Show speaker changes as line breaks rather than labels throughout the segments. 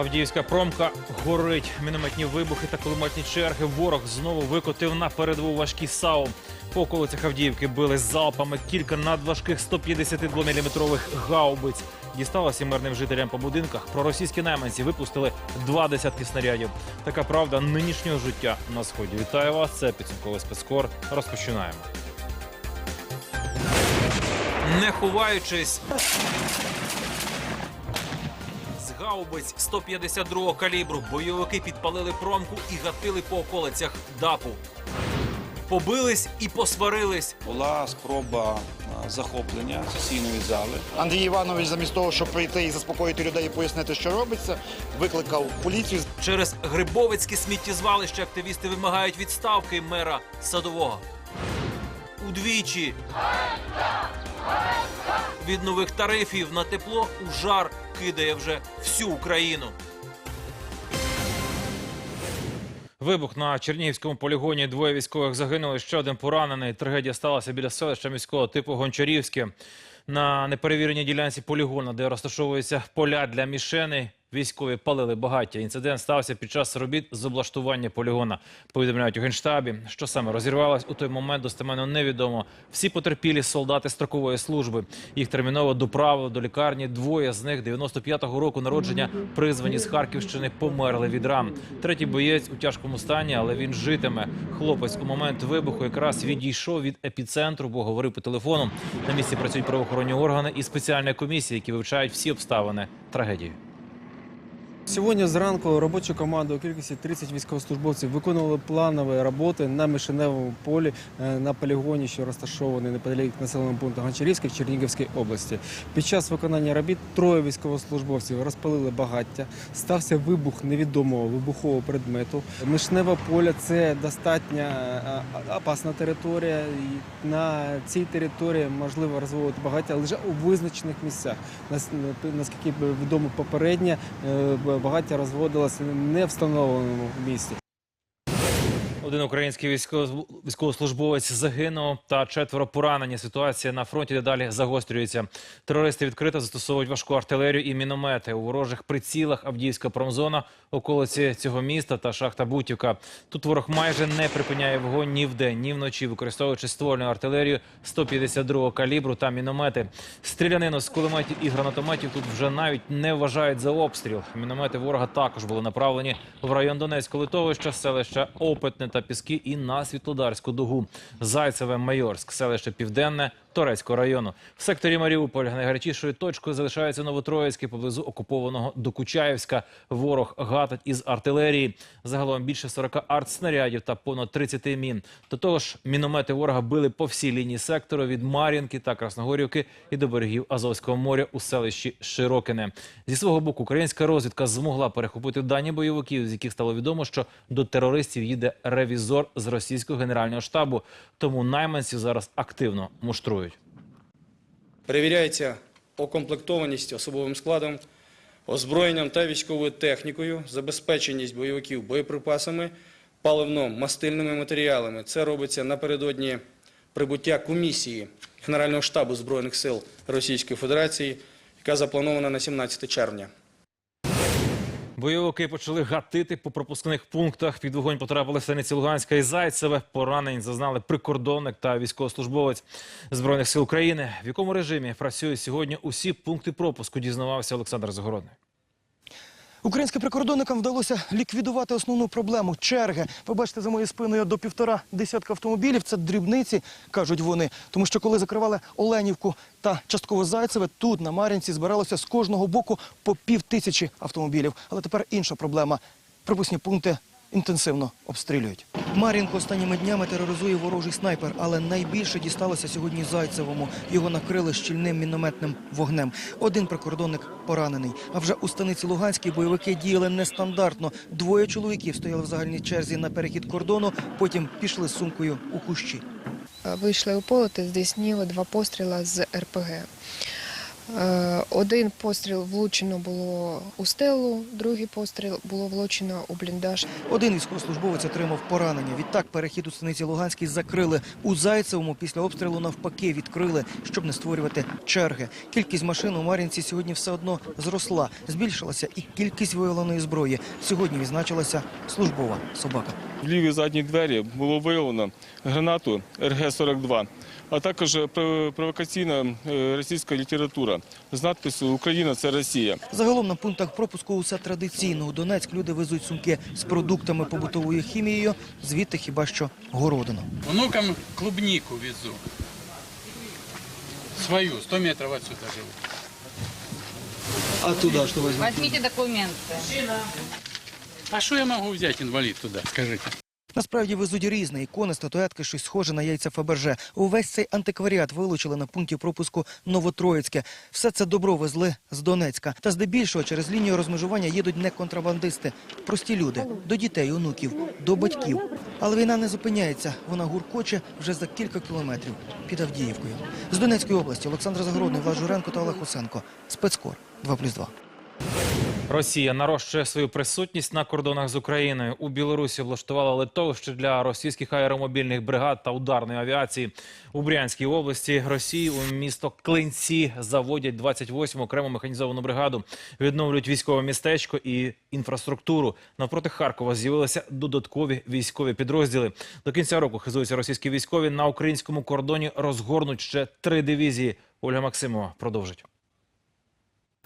Авдіївська промка горить. Мінометні вибухи та кулеметні черги. Ворог знову викотив на передову важкі САУ. По околицях Авдіївки били залпами кілька надважких 152-мм гаубиць. Дісталося мирним жителям по будинках. Проросійські найманці випустили два десятки снарядів. Така правда нинішнього життя на сході. Вітаю вас. Це підсумковий спецкор. Розпочинаємо. Не ховаючись, гаубиць 152-го калібру бойовики підпалили промку і гатили по околицях ДАПу. Побились і посварились.
Була спроба захоплення сесійної зали.
Андрій Іванович, замість того, щоб прийти і заспокоїти людей і пояснити, що робиться, викликав поліцію.
Через Грибовицьке сміттєзвалище активісти вимагають відставки мера садового. Удвічі. Від нових тарифів на тепло у жар кидає вже всю Україну. Вибух на Чернігівському полігоні. Двоє військових загинули. Ще один поранений. Трагедія сталася біля селища міського типу Гончарівське. На неперевіреній ділянці полігона, де розташовуються поля для мішени, військові палили багаття. Інцидент стався під час робіт з облаштування полігона. Повідомляють у генштабі, що саме розірвалось у той момент достеменно невідомо. Всі потерпілі солдати строкової служби. Їх терміново доправили до лікарні. Двоє з них 95-го року народження, призвані з Харківщини, померли від ран. Третій боєць у тяжкому стані, але він житиме. Хлопець у момент вибуху якраз відійшов від епіцентру, бо говорив по телефону. На місці працюють правоохоронні органи і спеціальні комісії, які вивчають всі обставини трагедії.
Сьогодні зранку робочу команду у кількості 30 військовослужбовців виконували планові роботи на мишеневому полі е, на полігоні, що розташований неподалік населеного пункту Гончарівське в Чернігівській області. Під час виконання робіт троє військовослужбовців розпалили багаття. Стався вибух невідомого вибухового предмету. Мишневе поле це достатньо е, е, опасна територія. На цій території можливо розводити багаття лише у визначених місцях. Наскільки відомо попередньо, е, багаття розводилося не встановленому місці.
Один український військово- військовослужбовець загинув та четверо поранені. Ситуація на фронті дедалі загострюється. Терористи відкрито застосовують важку артилерію і міномети у ворожих прицілах. Авдіївська промзона, околиці цього міста та шахта Бутівка. Тут ворог майже не припиняє вогонь ні вдень, ні вночі, використовуючи ствольну артилерію 152 калібру та міномети. Стрілянину з кулеметів і гранатометів тут вже навіть не вважають за обстріл. Міномети ворога також були направлені в район Донецького литовища, селища Опитне та Піски і на Світлодарську дугу. Зайцеве, Майорськ, селище Південне, Торецького району. В секторі Маріуполь найгарячішою точкою залишається Новотроїцьке поблизу окупованого Докучаєвська. Ворог гатить із артилерії. Загалом більше 40 артснарядів та понад 30 мін. До того ж, міномети ворога били по всій лінії сектору від Мар'їнки та Красногорівки і до берегів Азовського моря у селищі Широкине. Зі свого боку, українська розвідка змогла перехопити дані бойовиків, з яких стало відомо, що до терористів їде ревізор з російського генерального штабу. Тому найманців зараз активно муштрують.
Перевіряється окомплектованість особовим складом, озброєнням та військовою технікою, забезпеченість бойовиків боєприпасами, паливно-мастильними матеріалами. Це робиться напередодні прибуття комісії Генерального штабу Збройних сил Російської Федерації, яка запланована на 17 червня.
Бойовики почали гатити по пропускних пунктах. Під вогонь потрапили станиці Луганська і Зайцеве. Поранень зазнали прикордонник та військовослужбовець збройних сил України. В якому режимі працюють сьогодні усі пункти пропуску? Дізнавався Олександр Загородний.
Українським прикордонникам вдалося ліквідувати основну проблему черги. Ви бачите за моєю спиною до півтора десятка автомобілів. Це дрібниці, кажуть вони. Тому що коли закривали Оленівку та частково Зайцеве, тут на Мар'їнці збиралося з кожного боку по пів тисячі автомобілів. Але тепер інша проблема. Пропускні пункти інтенсивно обстрілюють. Мар'їнку останніми днями тероризує ворожий снайпер, але найбільше дісталося сьогодні Зайцевому. Його накрили щільним мінометним вогнем. Один прикордонник поранений. А вже у станиці Луганській бойовики діяли нестандартно. Двоє чоловіків стояли в загальній черзі на перехід кордону, потім пішли з сумкою у кущі.
Вийшли у поле та здійснили два постріли з РПГ.
Е, Один постріл влучено було у стелу, другий постріл було влучено у бліндаж.
Один військовослужбовець отримав поранення. Відтак перехід у станиці Луганській закрили. У Зайцевому після обстрілу навпаки відкрили, щоб не створювати черги. Кількість машин у Мар'їнці сьогодні все одно зросла. Збільшилася і кількість виявленої зброї. Сьогодні відзначилася службова собака.
В лівій задній двері було виявлено гранату РГ-42, а також пров- провокаційна е, російська література з надпису Україна це Росія.
Загалом на пунктах пропуску усе традиційно. У Донецьк люди везуть сумки з продуктами побутовою хімією, звідти хіба що городину.
Внукам клубнику везу. Свою, 100 метров отсюда живу.
А туди що візьмуть?
Возьмите документы.
А что я могу взять инвалид туда, скажите?
Насправді везуть різне. Ікони, статуетки, щось схоже на яйця Фаберже. Увесь цей антикваріат вилучили на пункті пропуску Новотроїцьке. Все це добро везли з Донецька. Та здебільшого через лінію розмежування їдуть не контрабандисти, прості люди, до дітей, онуків, до батьків. Але війна не зупиняється. Вона гуркоче вже за кілька кілометрів під Авдіївкою. З Донецької області Олександр Загородний, Влад Журенко та Олег Усенко. Спецкор 2+,2.
Росія нарощує свою присутність на кордонах з Україною. У Білорусі облаштувала литовище для російських аеромобільних бригад та ударної авіації. У Брянській області Росії у місто Клинці заводять 28-му окрему механізовану бригаду. Відновлюють військове містечко і інфраструктуру. Навпроти Харкова з'явилися додаткові військові підрозділи. До кінця року хизуються російські військові на українському кордоні розгорнуть ще три дивізії. Ольга Максимова продовжить.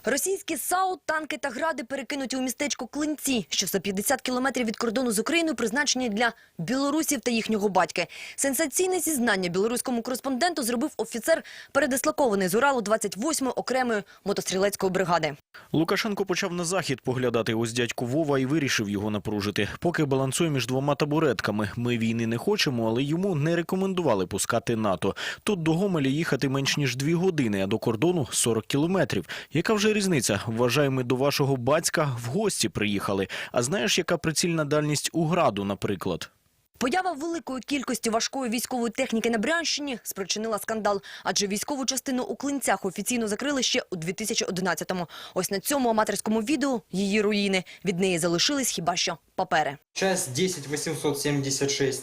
Російські САУ, танки та гради перекинуті у містечко Клинці, що за 50 кілометрів від кордону з Україною призначені для білорусів та їхнього батька. Сенсаційне зізнання білоруському кореспонденту зробив офіцер, передислокований з Уралу 28-ї окремої мотострілецької бригади.
Лукашенко почав на захід поглядати ось дядьку Вова і вирішив його напружити. Поки балансує між двома табуретками. Ми війни не хочемо, але йому не рекомендували пускати НАТО. Тут до Гомеля їхати менш ніж дві години, а до кордону 40 кілометрів. Яка вже різниця? Вважаю, ми до вашого батька в гості приїхали. А знаєш, яка прицільна дальність у граду, наприклад?
Поява великої кількості важкої військової техніки на Брянщині спричинила скандал, адже військову частину у Клинцях офіційно закрили ще у 2011-му. Ось на цьому аматорському відео її руїни. Від неї залишились хіба що папери.
Часть 10876,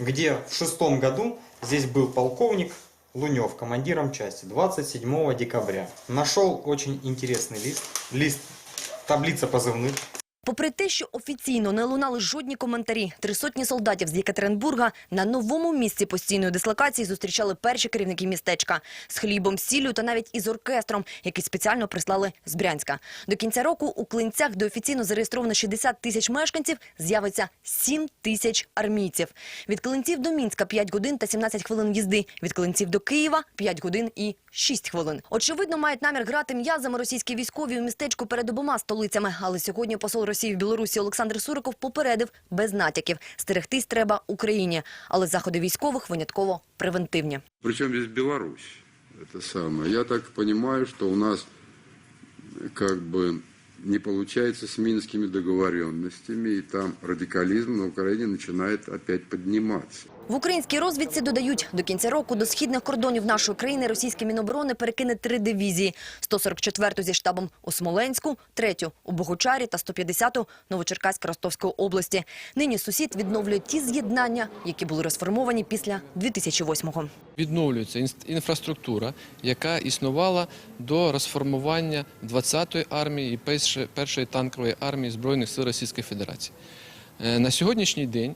где в шестом году здесь был полковник Лунев, командиром части, 27 декабря. Нашел очень интересный лист, лист, таблица позывных.
Попри те, що офіційно не лунали жодні коментарі, три сотні солдатів з Єкатеринбурга на новому місці постійної дислокації зустрічали перші керівники містечка з хлібом, сіллю та навіть із оркестром, який спеціально прислали з Брянська. До кінця року у Клинцях, де офіційно зареєстровано 60 тисяч мешканців, з'явиться 7 тисяч армійців. Від Клинців до Мінська 5 годин та 17 хвилин їзди. Від Клинців до Києва 5 годин і 6 хвилин. Очевидно, мають намір грати м'язами російські військові у містечку перед обома столицями. Але сьогодні посол Росії в Білорусі Олександр Суриков попередив без натяків. Стерегтись треба Україні, але заходи військових винятково превентивні.
Причем здесь Беларусь? Это самое. Я так понимаю, что у нас э, как бы не получается с минскими договоренностями, и там радикализм на Украине начинает опять подниматься.
В українській розвідці додають, до кінця року до східних кордонів нашої країни російське Міноборони перекине три дивізії. 144-ту зі штабом у Смоленську, 3-ю у Богучарі та 150-ту Новочеркаськ Ростовської області. Нині сусід відновлює ті з'єднання, які були розформовані після 2008-го.
відновлюється інфраструктура, яка існувала до розформування 20-ї армії і першої- танкової армії Збройних сил Російської Федерації. Е, На сьогоднішній день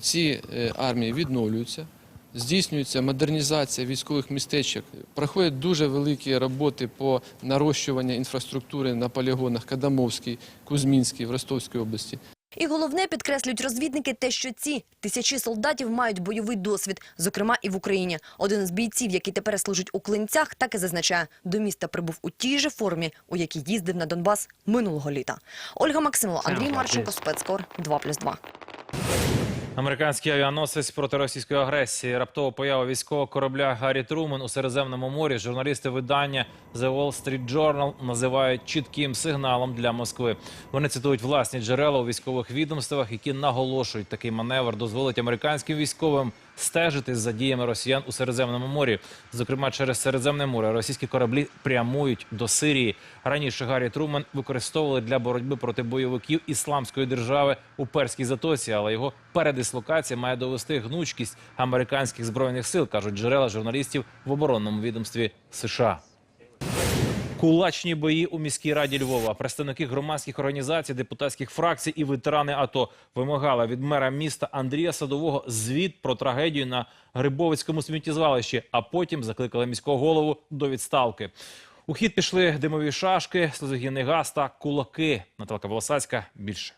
ці е, армії відновлюються. Здійснюється модернізація військових містечок. Проходять дуже великі роботи по нарощуванню інфраструктури на полігонах Кадамовський, Кузьмінський в Ростовській області.
І головне, підкреслюють розвідники, те, що ці тисячі солдатів мають бойовий досвід, зокрема і в Україні. Один з бійців, який тепер служить у Клинцях, так і зазначає, до міста прибув у тій же формі, у якій їздив на Донбас минулого літа. Ольга Максимова, Андрій Марченко, спецкор 2+,2.
Американський авіаносець проти російської агресії. раптово поява військового корабля Гаррі Трумен у Середземному морі. Журналісти видання The Wall Street Journal називають чітким сигналом для Москви. Вони цитують власні джерела у військових відомствах, які наголошують, такий маневр дозволить американським військовим стежити за діями росіян у Середземному морі. Зокрема, через Середземне море російські кораблі прямують до Сирії. Раніше Гаррі Труман використовували для боротьби проти бойовиків ісламської держави у перській затоці, але його передислокація має довести гнучкість американських збройних сил, кажуть джерела журналістів в оборонному відомстві США. Кулачні бої у міській раді Львова. Представники громадських організацій, депутатських фракцій і ветерани АТО вимагали від мера міста Андрія Садового звіт про трагедію на Грибовицькому сміттєзвалищі, а потім закликали міського голову до відставки. У хід пішли димові шашки, слезогінний газ та кулаки. Наталка Волосацька більше.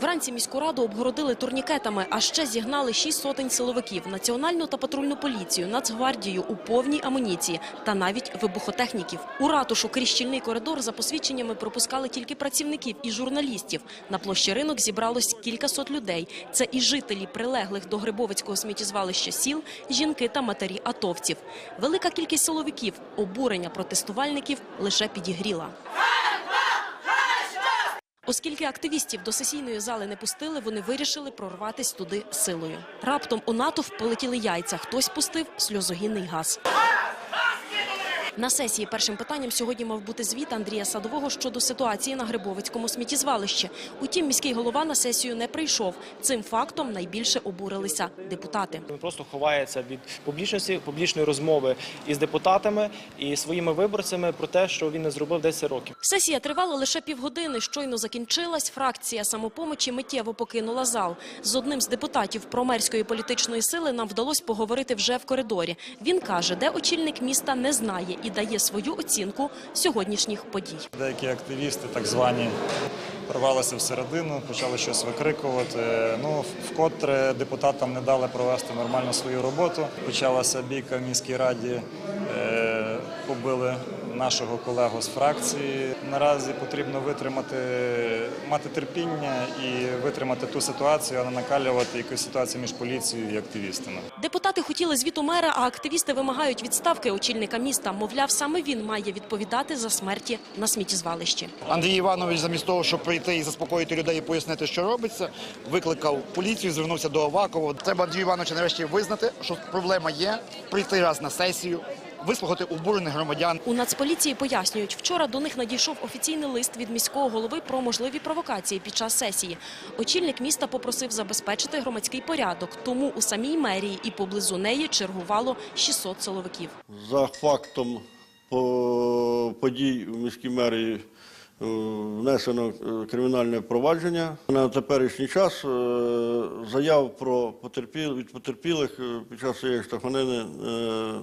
Вранці міську раду обгородили турнікетами, а ще зігнали шість сотень силовиків, національну та патрульну поліцію, нацгвардію у повній амуніції та навіть вибухотехніків. У ратушу крізь щільний коридор за посвідченнями пропускали тільки працівників і журналістів. На площі ринок зібралось кількасот людей. Це і жителі прилеглих до Грибовицького сміттєзвалища сіл, жінки та матері атовців. Велика кількість силовиків, обурення протестувальників лише підігріла. Оскільки активістів до сесійної зали не пустили, вони вирішили прорватися туди силою. Раптом у натовп полетіли яйця. Хтось пустив сльозогінний газ. На сесії першим питанням сьогодні мав бути звіт Андрія Садового щодо ситуації на Грибовицькому сміттєзвалищі. Утім, міський голова на сесію не прийшов. Цим фактом найбільше обурилися депутати.
Він просто ховається від публічності, публічної розмови із депутатами і своїми виборцями про те, що він не зробив 10 років.
Сесія тривала лише півгодини. Щойно закінчилась. Фракція самопомочі миттєво покинула зал. З одним з депутатів промерської політичної сили нам вдалося поговорити вже в коридорі. Він каже, де очільник міста не знає і дає свою оцінку сьогоднішніх подій.
Деякі активісти, так звані, прорвалися всередину, почали щось викрикувати. Ну, вкотре депутатам не дали провести нормально свою роботу. Почалася бійка в міській раді, е, побили нашого колегу з фракції. Наразі потрібно витримати, мати терпіння і витримати ту ситуацію, а не накалювати якусь ситуацію між поліцією і активістами.
Депутати хотіли звіту мера, а активісти вимагають відставки очільника міста. Мовляв, саме він має відповідати за смерті на сміттєзвалищі.
Андрій Іванович, замість того, щоб прийти і заспокоїти людей і пояснити, що робиться, викликав поліцію, звернувся до Авакова. Треба Андрію Івановича нарешті визнати, що проблема є, прийти раз на сесію, вислухати обурених громадян.
У Нацполіції пояснюють, вчора до них надійшов офіційний лист від міського голови про можливі провокації під час сесії. Очільник міста попросив забезпечити громадський порядок, тому у самій мерії і поблизу неї чергувало 600 силовиків.
За фактом подій у міській мерії внесено е, кримінальне провадження. На теперішній час е, заяв про потерпіл від потерпілих е, під час цієї штрафанини е,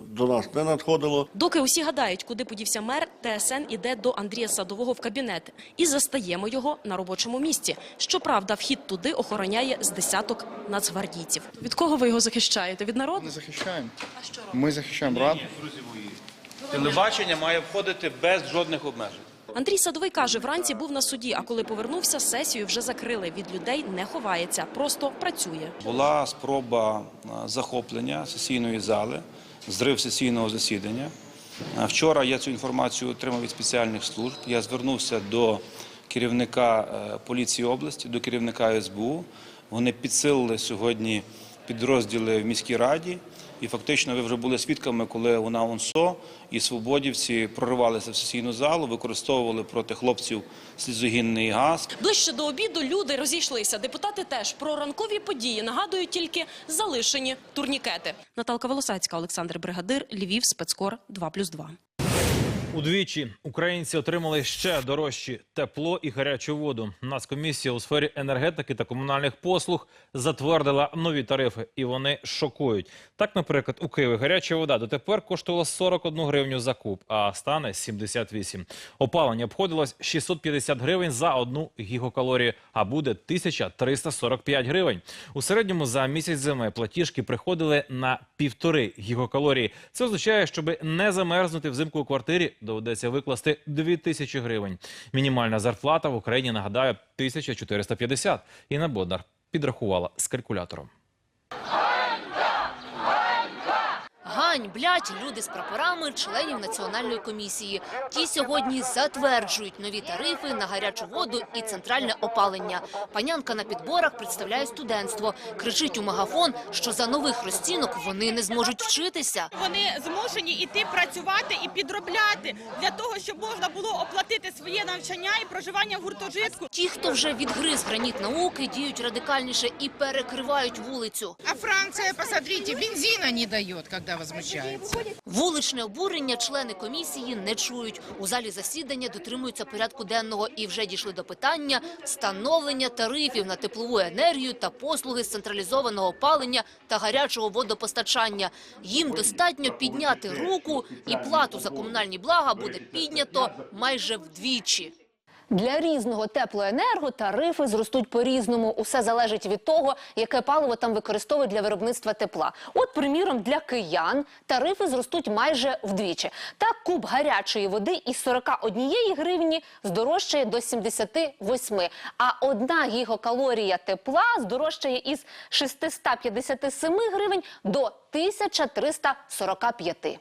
до нас не надходило.
Доки усі гадають, куди подівся мер, ТСН іде до Андрія Садового в кабінет і застаємо його на робочому місці. Щоправда, вхід туди охороняє з десяток нацгвардійців. Від кого ви його захищаєте? Від народу?
Не захищаємо. Ми захищаємо брат.
Телебачення має входити без жодних обмежень.
Андрій Садовий каже, вранці був на суді, а коли повернувся, сесію вже закрили. Від людей не ховається, просто працює.
Була спроба захоплення сесійної зали, зрив сесійного засідання. Вчора я цю інформацію отримав від спеціальних служб. Я звернувся до керівника е, поліції області, до керівника СБУ. Вони підсилили сьогодні підрозділи в міській раді. І фактично ви вже були свідками, коли вона УНСО і свободівці проривалися в сесійну залу, використовували проти хлопців слізогінний газ.
Ближче до обіду люди розійшлися. Депутати теж про ранкові події нагадують тільки залишені турнікети. Наталка Волосацька, Олександр Бригадир, Львів, спецкор 2+,2.
Удвічі українці отримали ще дорожчі тепло і гарячу воду. Нацкомісія у сфері енергетики та комунальних послуг затвердила нові тарифи, і вони шокують. Так, наприклад, у Києві гаряча вода дотепер коштувала 41 гривню за куб, а стане 78. Опалення обходилось 650 гривень за одну гігакалорію, а буде 1345 гривень. У середньому за місяць зими платіжки приходили на півтори гігакалорії. Це означає, щоб не замерзнути взимку у квартирі, доведеться викласти 2000 гривень. Мінімальна зарплата в Україні, нагадаю, 1450. Інна Боднар підрахувала з калькулятором.
Ганьблять люди з прапорами членів національної комісії. Ті сьогодні затверджують нові тарифи на гарячу воду і центральне опалення. Панянка на підборах представляє студентство. Кричить у мегафон, що за нових розцінок вони не зможуть вчитися.
Вони змушені йти працювати і підробляти для того, щоб можна було оплатити своє навчання і проживання в гуртожитку.
Ті, хто вже відгриз граніт науки, діють радикальніше і перекривають вулицю.
А Франция, посмотрите, бензина не дает, когда возмущается.
Вуличне обурення члени комісії не чують. У залі засідання дотримуються порядку денного і вже дійшли до питання встановлення тарифів на теплову енергію та послуги з централізованого опалення та гарячого водопостачання. Їм достатньо підняти руку, і плату за комунальні блага буде піднято майже вдвічі.
Для різного теплоенерго тарифи зростуть по-різному. Усе залежить від того, яке паливо там використовують для виробництва тепла. От, приміром, для киян тарифи зростуть майже вдвічі. Так, куб гарячої води із 41 гривні здорожчає до 78, а одна гігакалорія тепла здорожчає із 657 гривень до 1345.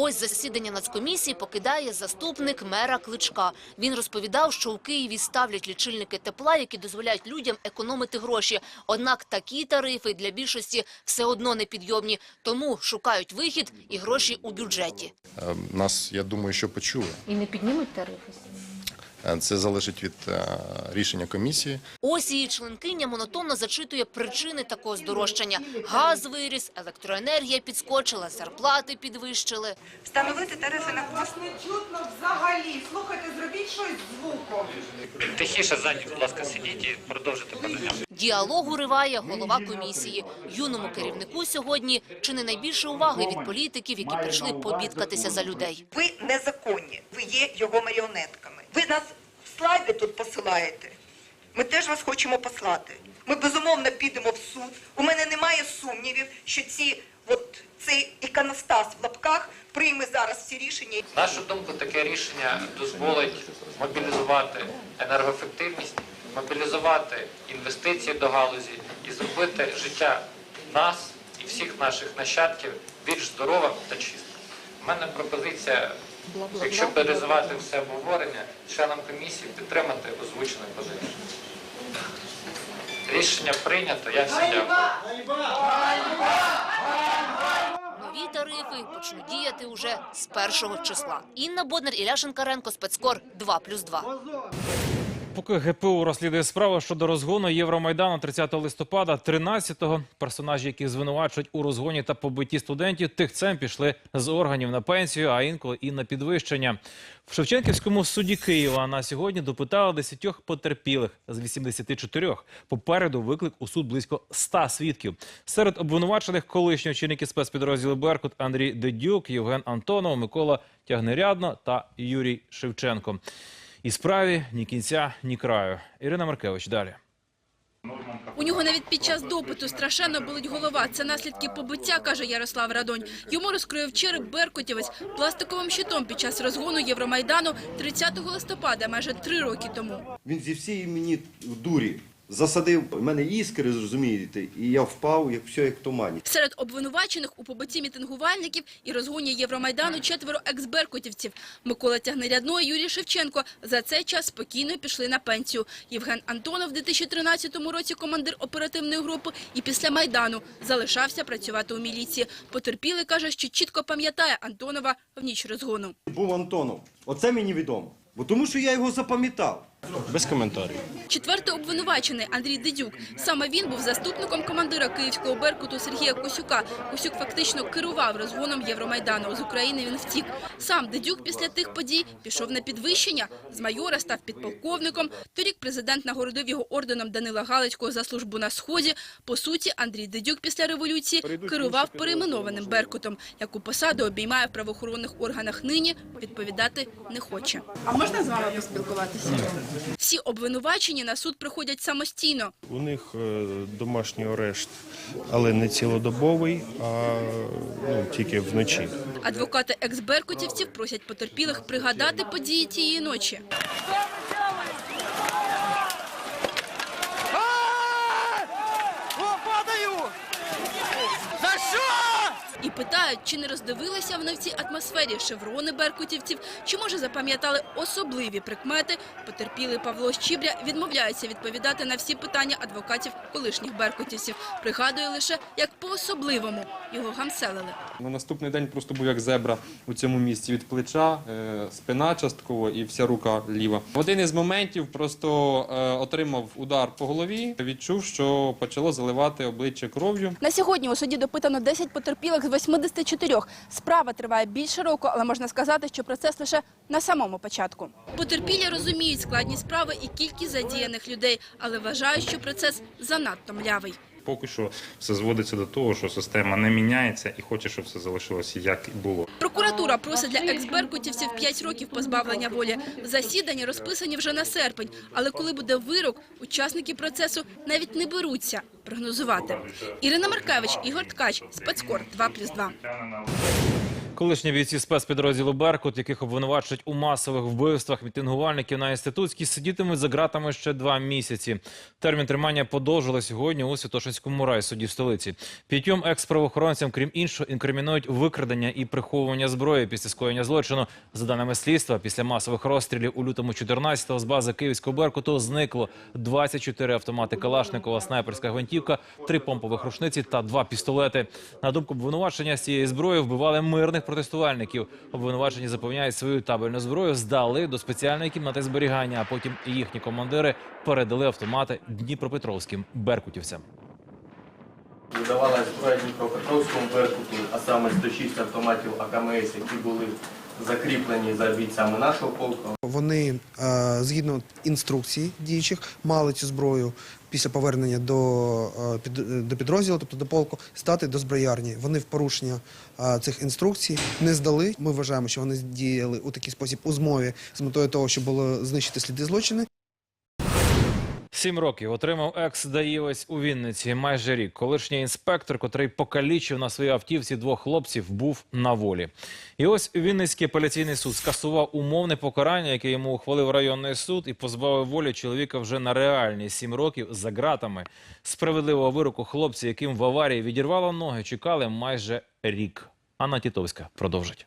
Ось засідання нацкомісії покидає заступник мера Кличка. Він розповідав, що у Києві ставлять лічильники тепла, які дозволяють людям економити гроші. Однак такі тарифи для більшості все одно непідйомні, тому шукають вихід і гроші у бюджеті.
Е, Нас, я думаю, що почули.
І не піднімуть тарифи?
Е, Це залежить від е, рішення комісії.
Ось її членкиня монотонно зачитує причини такого здорожчання. Газ виріс, електроенергія підскочила, зарплати підвищили.
Встановити тарифи на послуги. Не чутно взагалі. Слухайте, зробіть щось з звуком.
Тихіше ззаді, будь ласка, сидіть і продовжуйте подання.
Діалог уриває голова комісії. Юному керівнику сьогодні чи не найбільше уваги від політиків, які прийшли побідкатися за людей.
Ви незаконні, ви є його маріонетками. Ви нас слайди тут посилаєте. Ми теж вас хочемо послати. Ми безумовно підемо в суд. У мене немає сумнівів, що ці от цей іконостас в лапках прийме зараз всі рішення.
Нашу думку, таке рішення дозволить мобілізувати енергоефективність, мобілізувати інвестиції до галузі і зробити життя нас і всіх наших нащадків більш здоровим та чистим. У мене пропозиція, якщо перезивати все обговорення, членам комісії підтримати озвучену позицію. Рішення прийнято. Я всім дякую.
Нові тарифи почнуть діяти уже з першого числа. Інна Боднар, Ілля Шинкаренко, спецкор 2+,2.
Поки ГПУ розслідує справу щодо розгону Євромайдану 30 листопада, 13-го персонажі, які звинувачують у розгоні та побитті студентів, тихцем пішли з органів на пенсію, а інколи і на підвищення. В Шевченківському суді Києва на сьогодні допитали 10 потерпілих з 84. Попереду виклик у суд близько 100 свідків. Серед обвинувачених колишні очільники спецпідрозділу Беркут Андрій Дедюк, Євген Антонов, Микола Тягнерядно та Юрій Шевченко. І справі ні кінця, ні краю. Ірина Маркевич далі.
У нього навіть під час допиту страшенно болить голова. Це наслідки побиття, каже Ярослав Радонь. Йому розкроїв череп беркутівець пластиковим щитом під час розгону Євромайдану 30 листопада, майже три роки тому.
Він зі всієї мені дурі засадив мене іскри, зрозумієте, і я впав, як все як в тумані.
Серед обвинувачених у побитті мітингувальників і розгоні Євромайдану четверо екс-беркутівців. Микола Тягнерядно і Юрій Шевченко за цей час спокійно пішли на пенсію. Євген Антонов в 2013 році командир оперативної групи і після Майдану залишався працювати у міліції. Потерпілий каже, що чітко пам'ятає Антонова в ніч розгону.
Був Антонов. Оце мені відомо. Бо тому що я його запам'ятав.
Без коментарів.
Четвертий обвинувачений Андрій Дедюк. Саме він був заступником командира київського «Беркуту» Сергія Косюка. Косюк фактично керував розгоном Євромайдану. З України він втік. Сам Дедюк після тих подій пішов на підвищення. З майора став підполковником. Торік президент нагородив його орденом Данила Галицького за службу на Сході. По суті, Андрій Дедюк після революції керував перейменованим «Беркутом». Яку посаду обіймає в правоохоронних органах нині, відповідати не хоче.
А можна з вами поспілкуватися?
Всі обвинувачені на суд приходять самостійно.
У них е, домашній арешт, але не цілодобовий, а ну, тільки вночі.
Адвокати екс-беркутівців просять потерпілих пригадати події тієї ночі.
О, падаю! За що?
І питають, чи не роздивилися вони в цій атмосфері шеврони беркутівців, чи може запам'ятали особливі прикмети. Потерпілий Павло Щібря відмовляється відповідати на всі питання адвокатів колишніх беркутівців. Пригадує лише, як по-особливому його гамселили.
На наступний день просто був як зебра у цьому місці від плеча, е, спина частково і вся рука ліва. В один із моментів просто е, отримав удар по голові, відчув, що почало заливати обличчя кров'ю.
На сьогодні у суді допитано 10 потерпілих з 84. Справа триває більше року, але можна сказати, що процес лише на самому початку. Потерпілі розуміють складність справи і кількість задіяних людей, але вважають, що процес занадто млявий.
Поки що все зводиться до того, що система не міняється і хоче, щоб все залишилося як і було.
Прокуратура просить для екс-беркутівців 5 років позбавлення волі. Засідання розписані вже на серпень, але коли буде вирок, учасники процесу навіть не беруться прогнозувати. Ірина Маркевич, Ігор Ткач, Спецкор 2+,2.
Колишні бійці спецпідрозділу Беркут, яких обвинувачують у масових вбивствах мітингувальників на інститутській, сидітимуть за ґратами ще два місяці. Термін тримання подовжили сьогодні у Святошинському райсуді в столиці. П'ятьом екс-правоохоронцям, крім іншого, інкримінують викрадення і приховування зброї після скоєння злочину. За даними слідства, після масових розстрілів у лютому 14-го з бази Київського Беркуту зникло 24 автомати Калашникова, снайперська гвинтівка, три помпових рушниці та два пістолети. На думку обвинувачення, з цієї зброї вбивали мирних протестувальників. Обвинувачені запевняють свою табельну зброю, здали до спеціальної кімнати зберігання, а потім їхні командири передали автомати дніпропетровським беркутівцям.
Видавалася зброя Дніпропетровському Беркуту, а саме 106 автоматів АКМС, які були закріплені за бійцями нашого полку.
Вони е, згідно інструкцій діючих мали цю зброю після повернення до, е, до підрозділу, тобто до полку, стати до зброярні. Вони в порушення е, цих інструкцій не здали. Ми вважаємо, що вони діяли у такий спосіб у змові з метою того, щоб було знищити сліди злочини.
Сім років отримав екс-даївець у Вінниці. Майже рік. Колишній інспектор, котрий покалічив на своїй автівці двох хлопців, був на волі. І ось Вінницький апеляційний суд скасував умовне покарання, яке йому ухвалив районний суд, і позбавив волі чоловіка вже на реальні сім років за ґратами. Справедливого вироку хлопці, яким в аварії відірвало ноги, чекали майже рік. Анна Тітовська продовжить.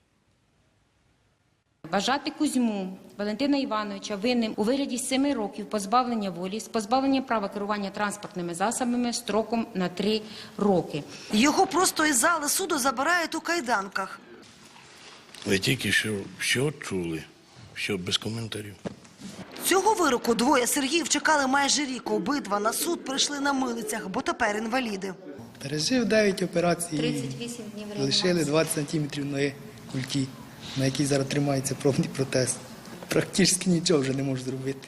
Вважати Кузьму Валентина Івановича винним у вигляді 7 років позбавлення волі з позбавлення права керування транспортними засобами строком на 3 роки.
Його просто із зали суду забирають у кайданках.
Ви тільки що, що чули, що без коментарів.
Цього вироку двоє Сергіїв чекали майже рік. Обидва на суд прийшли на милицях, бо тепер інваліди.
Пережив 9 операцій.
38 днів
Лишили 20 сантиметрів ноги культі, на якій зараз тримається пробний протез. Практично нічого вже не можу зробити.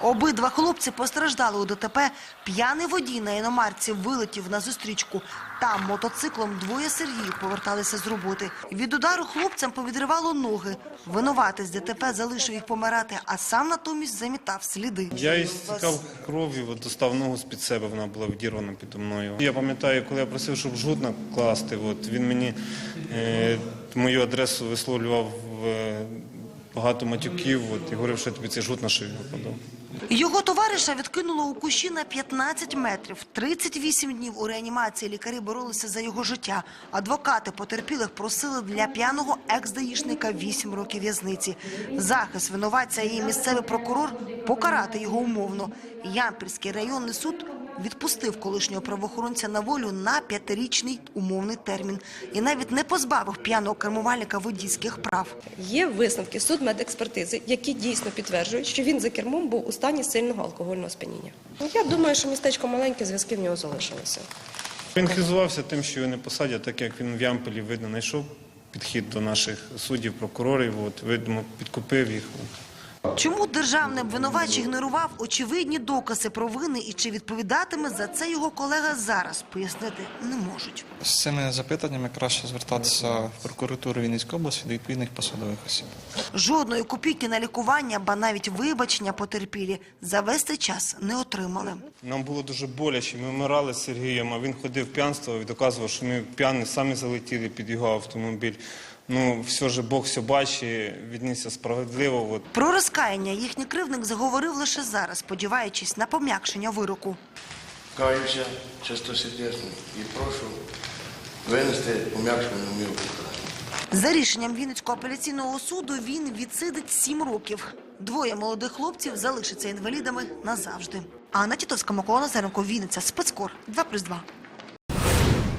Обидва хлопці постраждали у ДТП. П'яний водій на іномарці вилетів на зустрічку. Там мотоциклом двоє Сергіїв поверталися з роботи. Від удару хлопцям повідривало ноги. Винуватець ДТП залишив їх помирати, а сам натомість замітав сліди.
Я її стікав кров'ю, достав ногу з-під себе, вона була відірвана підо мною. Я пам'ятаю, коли я просив, щоб жгут накласти, от, він мені е, мою адресу висловлював е, багато матюків от, і говорив, що тобі цей жгут на шию нападав.
Його товариша відкинуло у кущі на 15 метрів. 38 днів у реанімації лікарі боролися за його життя. Адвокати потерпілих просили для п'яного екс-даїшника 8 років в'язниці. Захист винуватця і місцевий прокурор покарати його умовно. Ямпільський районний суд відпустив колишнього правоохоронця на волю на п'ятирічний умовний термін і навіть не позбавив п'яного кермувальника водійських прав.
Є висновки судмедекспертизи, які дійсно підтверджують, що він за кермом був у стані сильного алкогольного сп'яніння. Я думаю, що містечко маленьке, зв'язки в нього залишилися.
Він хизувався тим, що його не посадять, так як він в Ямполі, видно, знайшов підхід до наших суддів, прокурорів, от, видно, підкупив їх.
Чому державний обвинувач ігнорував очевидні докази провини і чи відповідатиме за це його колега зараз, пояснити не можуть.
З цими запитаннями краще звертатися в прокуратуру Вінницької області до відповідних посадових осіб.
Жодної копійки на лікування, ба навіть вибачення потерпілі за весь цей час не отримали.
Нам було дуже боляче. Ми вмирали з Сергієм, а він ходив п'янствував і доказував, що ми п'яні самі залетіли під його автомобіль. Ну, все ж Бог все бачить, віднісся справедливо. От.
Про розкаяння їхній кривник заговорив лише зараз, сподіваючись на пом'якшення вироку.
Каюся чистосердечно і прошу винести пом'якшену міру.
За рішенням Вінницького апеляційного суду він відсидить сім років. Двоє молодих хлопців залишаться інвалідами назавжди. Анна Тітовська, Микола Назаренко, Вінниця, спецкор 2+,2.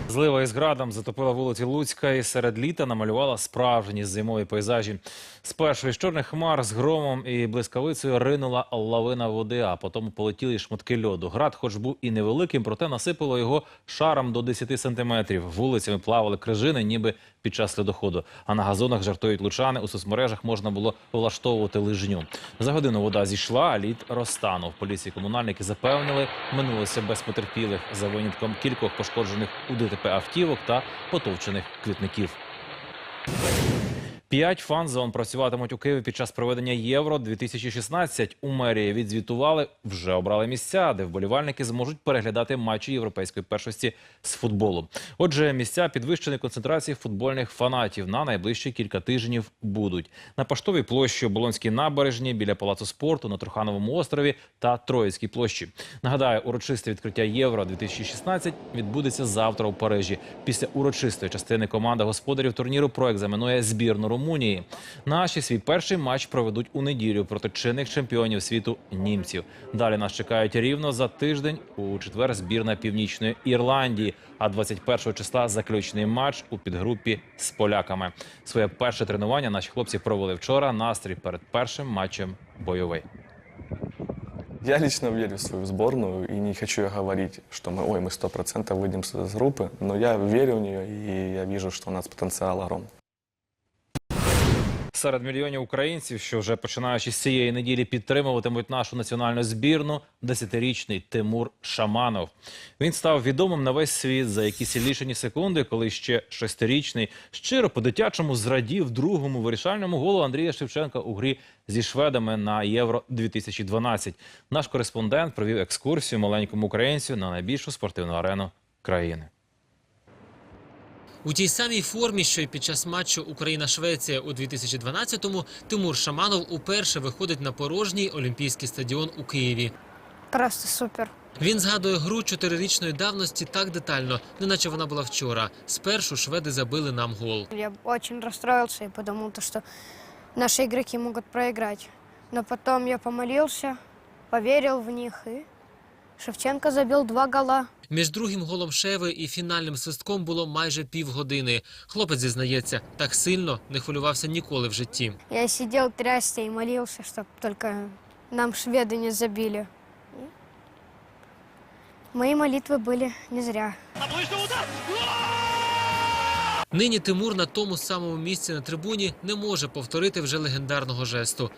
Злива із градом затопила вулиці Луцька і серед літа намалювала справжні зимові пейзажі. Спершу із чорних хмар з громом і блискавицею ринула лавина води, а потім полетіли шматки льоду. Град, хоч був і невеликим, проте насипало його шаром до 10 сантиметрів. Вулицями плавали крижини, ніби під час льодоходу. А на газонах жартують лучани. У соцмережах можна було влаштовувати лижню. За годину вода зійшла, а лід розтанув. Поліції комунальники запевнили, минулося без потерпілих за винятком кількох пошкоджених у ДТП автівок та потовчених квітників. П'ять фан-зон працюватимуть у Києві під час проведення Євро 2016. У мерії відзвітували, вже обрали місця, де вболівальники зможуть переглядати матчі європейської першості з футболу. Отже, місця підвищеної концентрації футбольних фанатів на найближчі кілька тижнів будуть на поштовій площі, Оболонській набережні, біля палацу спорту, на Трухановому острові та Троїцькій площі. Нагадаю, урочисте відкриття Євро 2016 відбудеться завтра у Парижі. Після урочистої частини команда господарів турніру проекзаменує збірну Румунії. Наші свій перший матч проведуть у неділю проти чинних чемпіонів світу німців. Далі нас чекають рівно за тиждень у четвер збірна Північної Ірландії. А 21 числа заключний матч у підгрупі з поляками. Своє перше тренування наші хлопці провели вчора. Настрій перед першим матчем бойовий.
Я лично верю в свою сборную и не хочу я говорить, что мы, ой, мы сто процентов выйдем с с группы, но я верю в нее и я вижу, что у нас потенциал огромный.
Серед мільйонів українців, що вже починаючи з цієї неділі підтримуватимуть нашу національну збірну, десятирічний Тимур Шаманов. Він став відомим на весь світ за якісь лічені секунди, коли ще шестирічний щиро по-дитячому зрадів другому вирішальному голу Андрія Шевченка у грі зі шведами на Євро 2012. Наш кореспондент провів екскурсію маленькому українцю на найбільшу спортивну арену країни.
У тій самій формі, що й під час матчу Україна-Швеція у 2012-му, Тимур Шаманов уперше виходить на порожній олімпійський стадіон у Києві.
Просто супер.
Він згадує гру чотирирічної давності так детально, неначе вона була вчора. Спершу шведи забили нам гол.
Я очень расстроился и подумал, то, что наши игроки могут проиграть. Но потом я помолился, поверил в них, и Шевченко забил два гола.
Між другим голом Шеви і фінальним свистком було майже півгодини. Хлопець зізнається, так сильно не хвилювався ніколи в житті.
Я сидел, трясся и молился, чтобы только нам шведы не забили. И Мои молитвы были не зря.
Нині Тимур на тому самому місці на трибуні не може повторити вже легендарного жесту.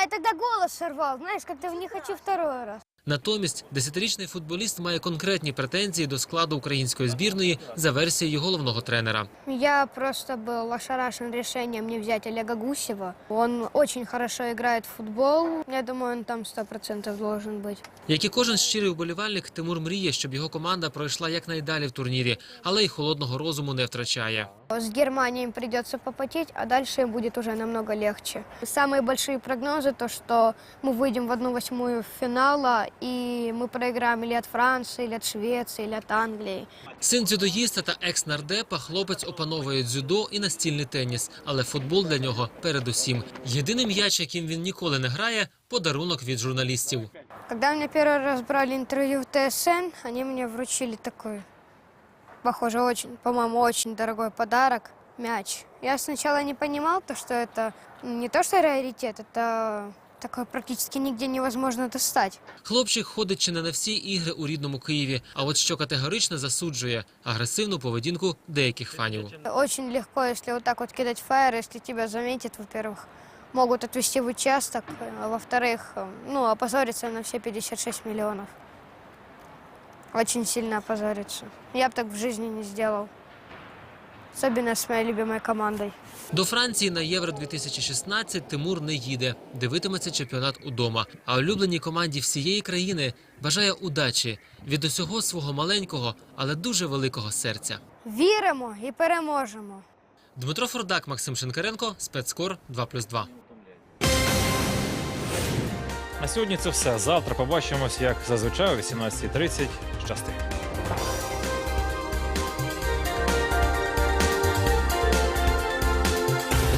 Я тогда голос сорвал, знаешь, как-то не хочу второй раз.
Натомість десятирічний футболіст має конкретні претензії до складу української збірної за версією головного тренера.
Я просто был ошарашен решением не взять Олега Гусева. Он очень хорошо играет в футбол. Я думаю, он там сто процентов должен быть.
Як і кожен щирий вболівальник, Тимур мріє, щоб його команда пройшла якнайдалі в турнірі, але й холодного розуму не втрачає.
С Германией им придется попотеть, а дальше им будет уже намного легче. Самые большие прогнозы то, что мы выйдем в одну восьмую финала и мы проиграем или от Франции, или от Швеции, или от Англии.
Син дзюдоїста та екс-нардепа хлопець опановує дзюдо і настільний теніс, але футбол для нього передусім. Єдиний м'яч, яким він ніколи не грає подарунок від журналістів.
Когда мне первый раз брали интервью в ТСН, они мне вручили такой, похоже, очень, по-моему, очень дорогой подарок – мяч. Я сначала не понимал, то, что это не то, что раритет, это такое практически нигде невозможно достать.
Хлопчик ходить чи не на всі ігри у рідному Києві. А от що категорично засуджує агресивну поведінку деяких фанів.
Очень легко, если вот так вот кидать фаер, если тебя заметят, во-первых, могут отвезти в участок, а во-вторых, э, ну, опозориться на все 56 миллионов. Очень сильно опозориться. Я бы так в жизни не сделал. Особенно с моей любимой командой.
До Франції на Євро 2016 Тимур не їде. Дивитиметься чемпіонат удома. А улюбленій команді всієї країни бажає удачі від усього свого маленького, але дуже великого серця.
Віримо і переможемо.
Дмитро Фордак, Максим Шинкаренко, спецкор 2+,2.
На сьогодні це все. Завтра побачимось, як зазвичай о 18.30. Justin.